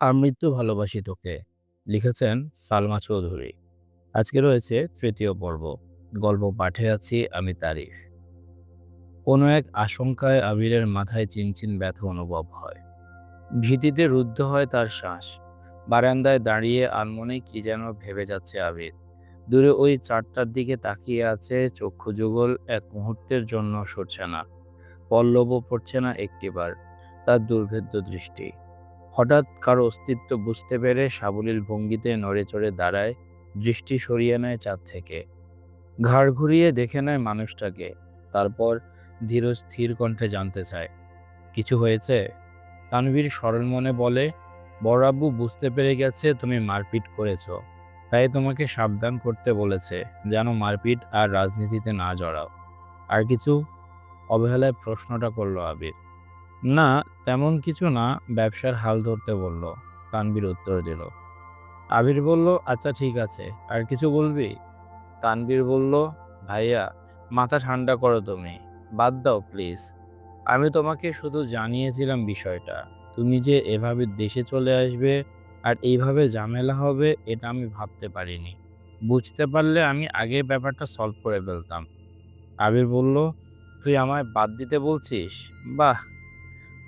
আমৃত্যু ভালোবাসি তোকে। লিখেছেন সালমা চৌধুরী। আজকে রয়েছে তৃতীয় পর্ব। গল্প পাঠে আছি আমি তারিফ। কোনো এক আশঙ্কায় আবিরের মাথায় চিনচিন ব্যথা অনুভব হয়। ভীতিতে রুদ্ধ হয় তার শ্বাস। বারান্দায় দাঁড়িয়ে আনমনে কি যেন ভেবে যাচ্ছে আবির। দূরে ওই চারটার দিকে তাকিয়ে আছে চক্ষু যুগল এক মুহূর্তের জন্য সরছে না। পল্লবও পড়ছে না একটিবার। তার দুর্ভেদ্য দৃষ্টি। হঠাৎ কারও অস্তিত্ব বুঝতে পেরে সাবলীল ভঙ্গিতে নড়ে চড়ে দাঁড়ায়, দৃষ্টি সরিয়ে নেয় চাঁদ থেকে। ঘাড় ঘুরিয়ে দেখে নেয় মানুষটাকে, তারপর ধীর স্থির কণ্ঠে জানতে চায়, কিছু হয়েছে? তানভীর সরল মনে বলে বড়াব্বু বুঝতে পেরে গেছে তুমি মারপিট করেছ, তাই তোমাকে সাবধান করতে বলেছে, যেন মারপিট আর রাজনীতিতে না জড়াও। আর কিছু? অবহেলায় প্রশ্নটা করল আবির। না, তেমন কিছু না, ব্যবসার হাল ধরতে বলল। তানবীর উত্তর দিল, আবির বলল আচ্ছা ঠিক আছে, আর কিছু বলবি? তানবীর বলল, ভাইয়া, মাথা ঠান্ডা করো তুমি, বাদ দাও প্লিজ। আমি তোমাকে শুধু জানিয়েছিলাম বিষয়টা, তুমি যে এভাবে দেশে চলে আসবে আর এইভাবে ঝামেলা হবে, এটা আমি ভাবতে পারিনি। বুঝতে পারলে আমি আগে ব্যাপারটা সলভ করে ফেলতাম। আবির বলল, তুই আমায় বাদ দিতে বলছিস? বাহ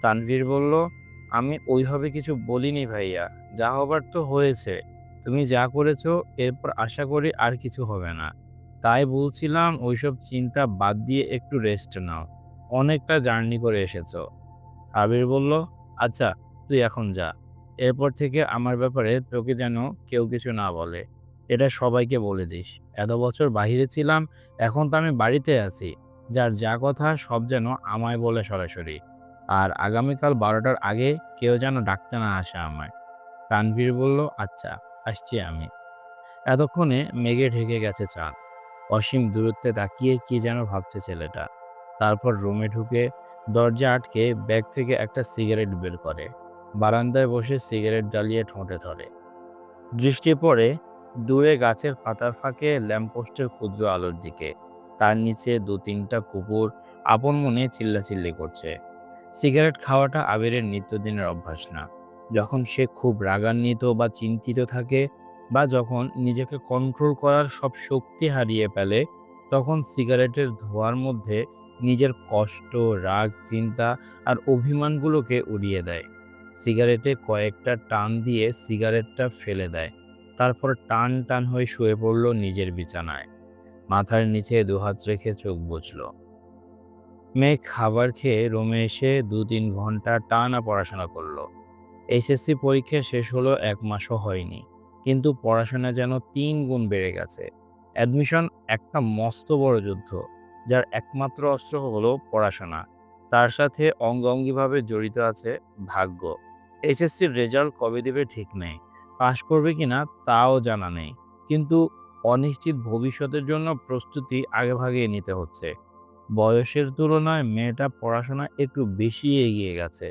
তানভীর বলল, আমি ওইভাবে কিছু বলিনি ভাইয়া, যা হবার তো হয়েছে। তুমি যা করেছ, এরপর আশা করি আর কিছু হবে না। তাই বলছিলাম ওইসব চিন্তা বাদ দিয়ে একটু রেস্ট নাও। অনেকটা জার্নি করে এসেছ। আবির বলল আচ্ছা তুই এখন যা। এরপর থেকে আমার ব্যাপারে তোকে যেন কেউ কিছু না বলে। এটা সবাইকে বলে দিস। এত বছর বাহিরে ছিলাম, এখন তো আমি বাড়িতে আছি। যার যা কথা সব যেন আমায় বলে সরাসরি। আর আগামীকাল বারোটার আগে কেউ যেন ডাকতে না আসে আমায়। তানভীর বলল আচ্ছা আসছি আমি। এতক্ষণে মেঘে ঢেকে গেছে চাঁদ। অসীম দূরত্বে তাকিয়ে কি যেন ভাবছে ছেলেটা। তারপর রুমে ঢুকে দরজা আটকে ব্যাগ থেকে একটা সিগারেট বের করে। বারান্দায় বসে সিগারেট জ্বালিয়ে ঠোঁটে ধরে। দৃষ্টি পড়ে দূরে গাছের পাতার ফাঁকে ল্যাম্পপোস্টের ক্ষুদ্র আলোর দিকে। তার নিচে দু তিনটা কুকুর আপন মনে চিল্লাচিল্লি করছে। সিগারেট খাওয়াটা আবিরের নিত্যদিনের অভ্যাস না। যখন সে খুব রাগান্বিত বা চিন্তিত থাকে বা যখন নিজেকে কন্ট্রোল করার সব শক্তি হারিয়ে ফেলে, তখন সিগারেটের ধোয়ার মধ্যে নিজের কষ্ট, রাগ, চিন্তা আর অভিমানগুলোকে উড়িয়ে দেয়। সিগারেটে কয়েকটা টান দিয়ে সিগারেটটা ফেলে দেয়। তারপর টান টান হয়ে শুয়ে পড়ল নিজের বিছানায়। মাথার নিচে দুহাত রেখে চোখ বুঝল মেয়ে খাবার খেয়ে রুমে এসে দু তিন ঘণ্টা টানা পড়াশোনা করল। এইচএসসি পরীক্ষা শেষ হলো এক মাসও হয়নি, কিন্তু পড়াশোনা যেন তিন গুণ বেড়ে গেছে। অ্যাডমিশন একটা মস্ত বড় যুদ্ধ, যার একমাত্র অস্ত্র হলো পড়াশোনা। তার সাথে অঙ্গাঙ্গিভাবে জড়িত আছে ভাগ্য। এইচএসসির রেজাল্ট কবে দেবে ঠিক নেই, পাশ করবে কিনা তাও জানা নেই, কিন্তু অনিশ্চিত ভবিষ্যতের জন্য প্রস্তুতি আগেভাগে নিতে হচ্ছে। বয়সের তুলনায় মেয়েটা পড়াশোনা একটু বেশি এগিয়ে গেছে।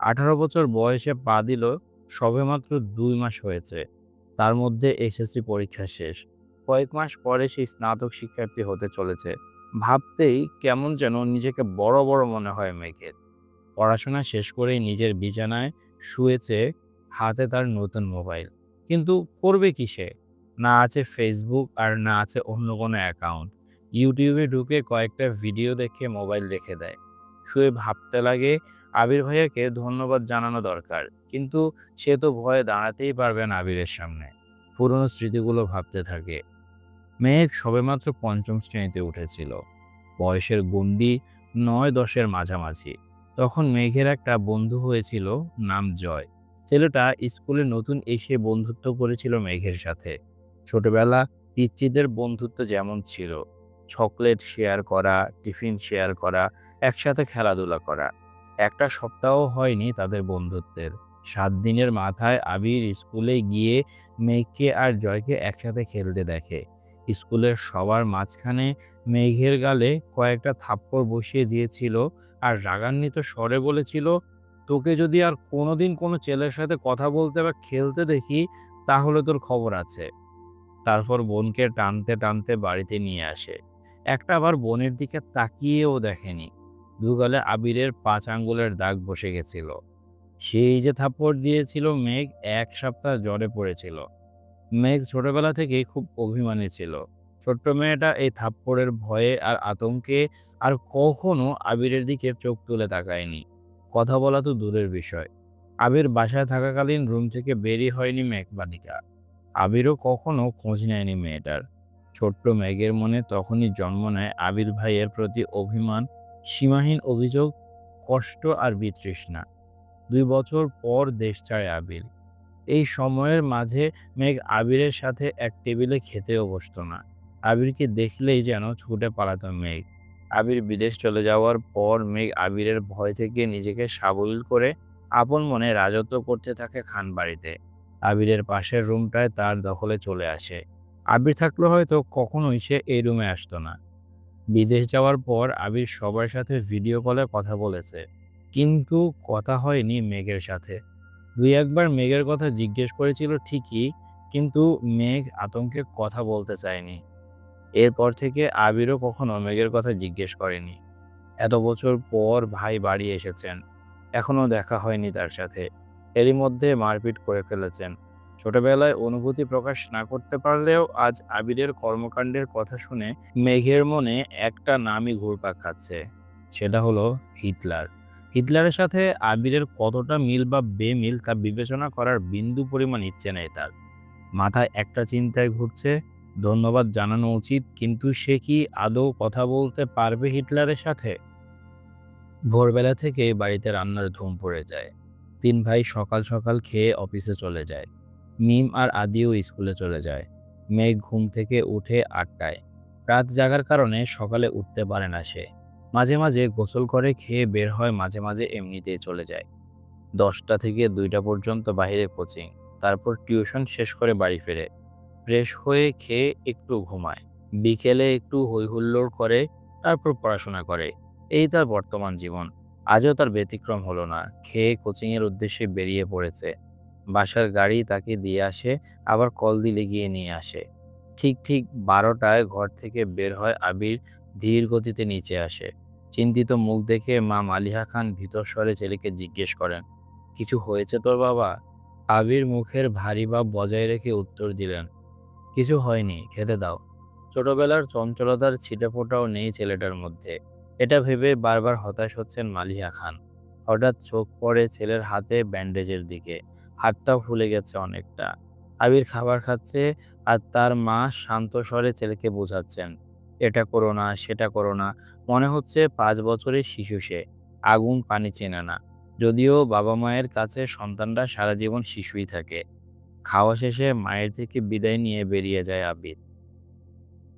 আঠারো বছর বয়সে পা দিল সবেমাত্র দুই মাস হয়েছে। তার মধ্যে এসএসসি পরীক্ষা শেষ। কয়েক মাস পরে সেই স্নাতক শিক্ষার্থী হতে চলেছে। ভাবতেই কেমন যেন নিজেকে বড় বড় মনে হয় মেঘের পড়াশোনা শেষ করেই নিজের বিছানায় শুয়েছে, হাতে তার নতুন মোবাইল। কিন্তু করবে কি সে না আছে ফেসবুক আর না আছে অন্য কোনো অ্যাকাউন্ট ইউটিউবে ঢুকে কয়েকটা ভিডিও দেখে মোবাইল রেখে দেয়। শুয়ে ভাবতে লাগে, আবির ভাইয়াকে ধন্যবাদ জানানো দরকার, কিন্তু সে তো ভয়ে দাঁড়াতেই পারবে না আবিরের সামনে। পুরনো স্মৃতিগুলো ভাবতে থাকে। মেঘ সবেমাত্র পঞ্চম শ্রেণীতে উঠেছিল। বয়সের গণ্ডি নয় দশের মাঝামাঝি। তখন মেঘের একটা বন্ধু হয়েছিল, নাম জয়। ছেলেটা স্কুলে নতুন এসে বন্ধুত্ব করেছিল মেঘের সাথে। ছোটবেলা পিচ্চিদের বন্ধুত্ব যেমন ছিল। চকলেট শেয়ার করা টিফিন শেয়ার করা, একসাথে খেলাধুলা করা। একটা সপ্তাহ হয়নি তাদের বন্ধুত্বের। সাত দিনের মাথায় আবির স্কুলে গিয়ে মেঘকে আর জয়কে একসাথে খেলতে দেখে। স্কুলের সবার মাঝখানে মেঘের গালে কয়েকটা থাপ্পড় বসিয়ে দিয়েছিল আর রাগান্বিত স্বরে বলেছিল, তোকে যদি আর কোনোদিন কোনো ছেলের সাথে কথা বলতে বা খেলতে দেখি, তাহলে তোর খবর আছে। তারপর বোনকে টানতে টানতে বাড়িতে নিয়ে আসে। একটা আবার বনের দিকে তাকিয়েও দেখেনি। দুগালে আবিরের পাঁচ আঙ্গুলের দাগ বসে গেছিল। সেই যে থাপ্পড় দিয়েছিল মেঘ এক সপ্তাহ জ্বরে পড়েছিল। মেঘ ছোটবেলা থেকেই খুব অভিমানী ছিল। ছোট্ট মেয়েটা এই থাপ্পড়ের ভয়ে আর আতঙ্কে আর কখনো আবিরের দিকে চোখ তুলে তাকায়নি। কথা বলা তো দূরের বিষয়। আবির বাসায় থাকাকালীন রুম থেকে বেরি হয়নি মেঘ বালিকা আবিরও কখনো খোঁজ নেয়নি মেয়েটার। ছোট্ট মেঘের মনে তখনই জন্ম নেয় আবির ভাইয়ের প্রতি অভিমান, সীমাহীন অভিযোগ, কষ্ট আর বিতৃষ্ণা। দুই বছর পর দেশ ছাড়ে আবির। এই সময়ের মাঝে মেঘ আবিরের সাথে এক টেবিলে খেতেও বসতো না। আবিরকে দেখলেই যেন ছুটে পালাত মেঘ। আবির বিদেশ চলে যাওয়ার পর মেঘ আবিরের ভয় থেকে নিজেকে সাবলীল করে আপন মনে রাজত্ব করতে থাকে খান বাড়িতে আবিরের পাশের রুমটায় তার দখলে চলে আসে। আবির থাকলে হয়তো কখনোই সে এই রুমে আসতো না। বিদেশ যাওয়ার পর আবির সবার সাথে ভিডিও কলে কথা বলেছে। কিন্তু কথা হয়নি মেঘের সাথে। দুই একবার মেঘের কথা জিজ্ঞেস করেছিল ঠিকই, কিন্তু মেঘ আতঙ্কে কথা বলতে চায়নি। এরপর থেকে আবিরও কখনো মেঘের কথা জিজ্ঞেস করেনি। এত বছর পর ভাই বাড়ি এসেছেন। এখনও দেখা হয়নি তার সাথে। এরই মধ্যে মারপিট করে ফেলেছেন। ছোটবেলায় অনুভূতি প্রকাশ না করতে পারলেও আজ আবিরের কর্মকাণ্ডের কথা শুনে মেঘের মনে একটা নামই ঘুরপাক খাচ্ছে। সেটা হলো হিটলার। হিটলারের সাথে আবিরের কতটা মিল বা বেমিল তা বিবেচনা করার বিন্দু পরিমাণ ইচ্ছে নেই তার। মাথায় একটা চিন্তায় ঘুরছে, ধন্যবাদ জানানো উচিত, কিন্তু সে কি আদৌ কথা বলতে পারবে হিটলারের সাথে? ভোরবেলা থেকে বাড়িতে রান্নার ধুম পড়ে যায়। তিন ভাই সকাল সকাল খেয়ে অফিসে চলে যায়। মিম আর আদিও স্কুলে চলে যায়। মেঘ ঘুম থেকে উঠে আটটায়। রাত জাগার কারণে সকালে উঠতে পারে না সে। মাঝে মাঝে গোসল করে খেয়ে বের হয় মাঝে মাঝে এমনিতেই চলে যায়। দশটা থেকে দুইটা পর্যন্ত বাইরে কোচিং, তারপর টিউশন শেষ করে বাড়ি ফেরে। ফ্রেশ হয়ে খেয়ে একটু ঘুমায়। বিকেলে একটু হৈহুল্লোড় করে, তারপর পড়াশোনা করে। এই তার বর্তমান জীবন। আজও তার ব্যতিক্রম হলো না। খেয়ে কোচিংয়ের উদ্দেশ্যে বেরিয়ে পড়েছে। বাসার গাড়ি তাকে দিয়ে আসে, আবার কল দিলে গিয়ে নিয়ে আসে। ঠিক ঠিক বারোটায় ঘর থেকে বের হয় আবির, ধীর গতিতে নিচে আসে। চিন্তিত মুখ দেখে মা মালিহা খান ভীতর স্বরে ছেলেকে জিজ্ঞেস করেন, কিছু হয়েছে তোর বাবা? আবির মুখের ভারী ভাব বজায় রেখে উত্তর দিলেন, কিছু হয়নি, খেতে দাও। ছোটবেলার চঞ্চলতার ছিটেফোঁটাও নেই ছেলেটার মধ্যে। এটা ভেবে বারবার হতাশ হচ্ছেন মালিহা খান। হঠাৎ চোখ পড়ে ছেলের হাতে ব্যান্ডেজের দিকে। হাতটাও ফুলে গেছে অনেকটা। আবির খাবার খাচ্ছে আর তার মা শান্ত স্বরে ছেলেকে বোঝাচ্ছেন, এটা করো না, সেটা করো না। মনে হচ্ছে পাঁচ বছরের শিশু সে, আগুন পানি চেনে না। যদিও বাবা মায়ের কাছে সন্তানরা সারা জীবন শিশুই থাকে। খাওয়া শেষে মায়ের থেকে বিদায় নিয়ে বেরিয়ে যায় আবির।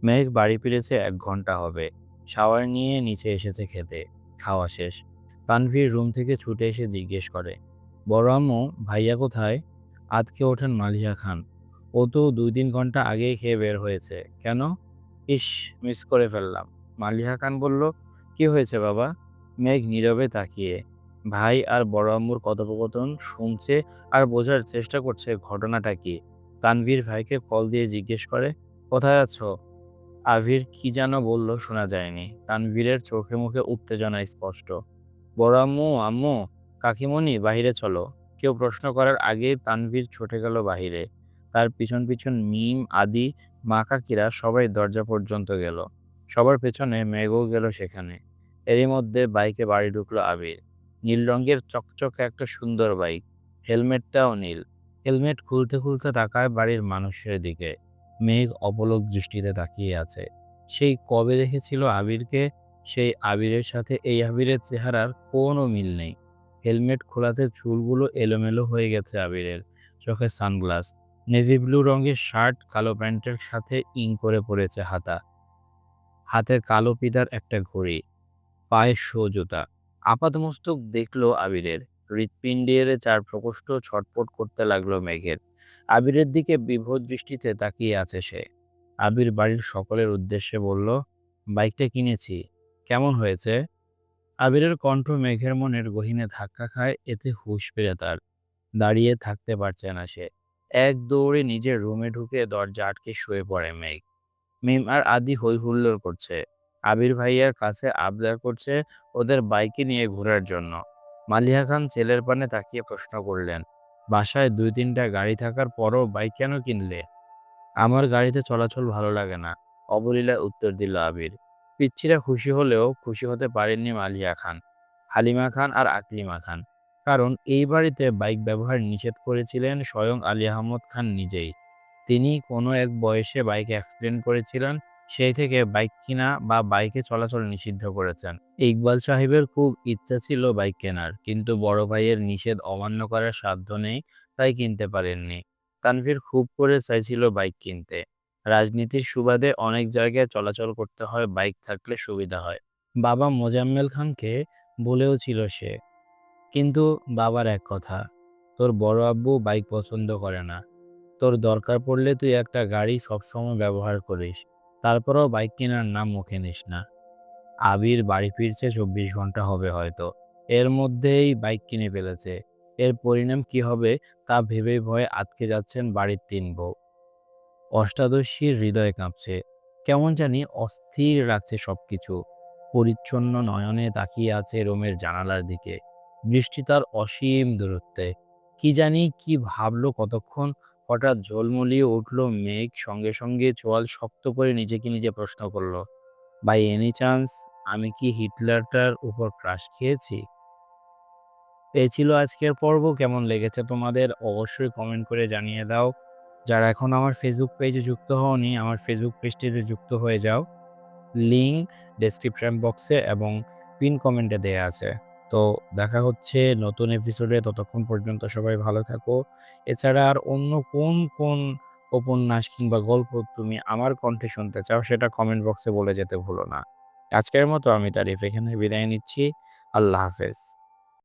মেঘ বাড়ি ফিরেছে এক ঘণ্টা হবে। শাওয়ার নিয়ে নিচে এসেছে খেতে, খাওয়া শেষ। তানভীর রুম থেকে ছুটে এসে জিজ্ঞেস করে বড় আম্মু ভাইয়া কোথায়? আজকে ওঠেন মালিয়া খান। ও তো দুই তিন ঘণ্টা আগেই খেয়ে বের হয়েছে। কেন? ইস, মিস করে ফেললাম। মালিয়া খান বলল, কি হয়েছে বাবা? মেঘ নীরবে তাকিয়ে, ভাই আর বড় আম্মুর কথোপকথন শুনছে আর বোঝার চেষ্টা করছে, ঘটনাটা কি? তানভীর ভাইকে কল দিয়ে জিজ্ঞেস করে, কোথায় আছো? আভির কি যেন বলল শোনা যায়নি। তানভীরের চোখে মুখে উত্তেজনা স্পষ্ট। বড় আম্মু আম্মু? কাকিমণি, বাহিরে চলো। কেউ প্রশ্ন করার আগেই তানভীর ছুটে গেল বাহিরে। তার পিছন পিছন মিম, আদি, মা কাকিরা সবাই দরজা পর্যন্ত গেল। সবার পেছনে মেঘও গেল সেখানে। এরই মধ্যে বাইকে বাড়ি ঢুকলো আবির। নীল রঙের চকচকে একটা সুন্দর বাইক। হেলমেটটাও নীল। হেলমেট খুলতে খুলতে তাকায় বাড়ির মানুষের দিকে। মেঘ অপলক দৃষ্টিতে তাকিয়ে আছে। সেই কবে দেখেছিল আবিরকে? সেই আবিরের সাথে এই আবিরের চেহারার কোনো মিল নেই। হেলমেট খোলাতে চুলগুলো এলোমেলো হয়ে গেছে আবিরের চোখে সানগ্লাস। নেভি ব্লু রঙের শার্ট, কালো প্যান্টের সাথে ইং করে পড়েছে হাতা। হাতে কালো পিতার একটা ঘড়ি। পায়ে শো জুতা। আপাতমস্তক দেখল আবিরের। হৃৎপিণ্ডের চার প্রকোষ্ঠ ছটফট করতে লাগল মেঘের। আবিরের দিকে বিভোর দৃষ্টিতে তাকিয়ে আছে সে। আবির বাড়ির সকলের উদ্দেশ্যে বলল, বাইকটা কিনেছি। কেমন হয়েছে? আবিরের কণ্ঠ মেঘের মনের গহিনে ধাক্কা খায়, এতে হুশ ফিরে তার। দাঁড়িয়ে থাকতে পারছে না সে। এক দৌড়ে নিজের রুমে ঢুকে দরজা আটকে শুয়ে পড়ে মেঘ। মিম আর আদি হই হুল্লোড় করছে। আবির ভাইয়ার কাছে আবদার করছে ওদের বাইকে নিয়ে ঘোরার জন্য। মালিহা খান ছেলের পানে তাকিয়ে প্রশ্ন করলেন, বাসায় দুই তিনটা গাড়ি থাকার পরও বাইক কেন কিনলে? আমার গাড়িতে চলাচল ভালো লাগে না, অবলীলায় উত্তর দিল আবির। পিচ্ছিরা খুশি হলেও খুশি হতে পারেননি মালিয়া খান, হালিমা খান আর আকলিমা খান। কারণ এই বাড়িতে বাইক ব্যবহার নিষেধ করেছিলেন স্বয়ং আলী আহমদ খান নিজেই। তিনি কোনো এক বয়সে বাইক অ্যাক্সিডেন্ট করেছিলেন, সেই থেকে বাইক কিনা বা বাইকে চলাচল নিষিদ্ধ করেছেন। ইকবাল সাহেবের খুব ইচ্ছা ছিল বাইক কেনার, কিন্তু বড় ভাইয়ের নিষেধ অমান্য করার সাধ্য নেই, তাই কিনতে পারেননি। তানভীর খুব করে চাইছিল বাইক কিনতে। রাজনীতির সুবাদে অনেক জায়গায় চলাচল করতে হয়, বাইক থাকলে সুবিধা হয়। বাবা মোজাম্মেল খানকে বলেও ছিল সে, কিন্তু বাবার এক কথা, তোর বড় আব্বু বাইক পছন্দ করে না। তোর দরকার পড়লে তুই একটা গাড়ি সবসময় ব্যবহার করিস, তারপরেও বাইক কেনার নাম মুখে নিস না। আবির বাড়ি ফিরছে চব্বিশ ঘণ্টা হবে হয়তো, এর মধ্যেই বাইক কিনে ফেলেছে। এর পরিণাম কি হবে তা ভেবেই ভয়ে আটকে যাচ্ছেন বাড়ির তিন বউ। অষ্টাদশীর হৃদয় কাঁপছে। কেমন জানি অস্থির রাখছে সবকিছু। পরিচ্ছন্ন নয়নে তাকিয়ে আছে রোমের জানালার দিকে। বৃষ্টি তার অসীম দূরত্বে। কি জানি কি ভাবলো কতক্ষণ, হঠাৎ ঝলমলিয়ে উঠল মেঘ, সঙ্গে সঙ্গে চোয়াল শক্ত করে নিজেকে নিজে প্রশ্ন করল, বাই এনি চান্স, আমি কি হিটলারটার উপর ক্রাশ খেয়েছি? এই ছিল আজকের পর্ব, কেমন লেগেছে তোমাদের অবশ্যই কমেন্ট করে জানিয়ে দাও। যারা এখন আমার ফেসবুক পেজে যুক্ত হওনি, আমার ফেসবুক পেজটিতে যুক্ত হয়ে যাও। লিঙ্ক ডেসক্রিপশন বক্সে এবং পিন কমেন্টে দেয়া আছে। তো দেখা হচ্ছে নতুন এপিসোডে ততক্ষণ পর্যন্ত সবাই ভালো থাকো। এছাড়া আর অন্য কোন কোন উপন্যাস কিংবা গল্প তুমি আমার কণ্ঠে শুনতে চাও, সেটা কমেন্ট বক্সে বলে যেতে ভুলো না। আজকের মতো আমি তারিফ, এখানে বিদায় নিচ্ছি। আল্লাহ হাফেজ।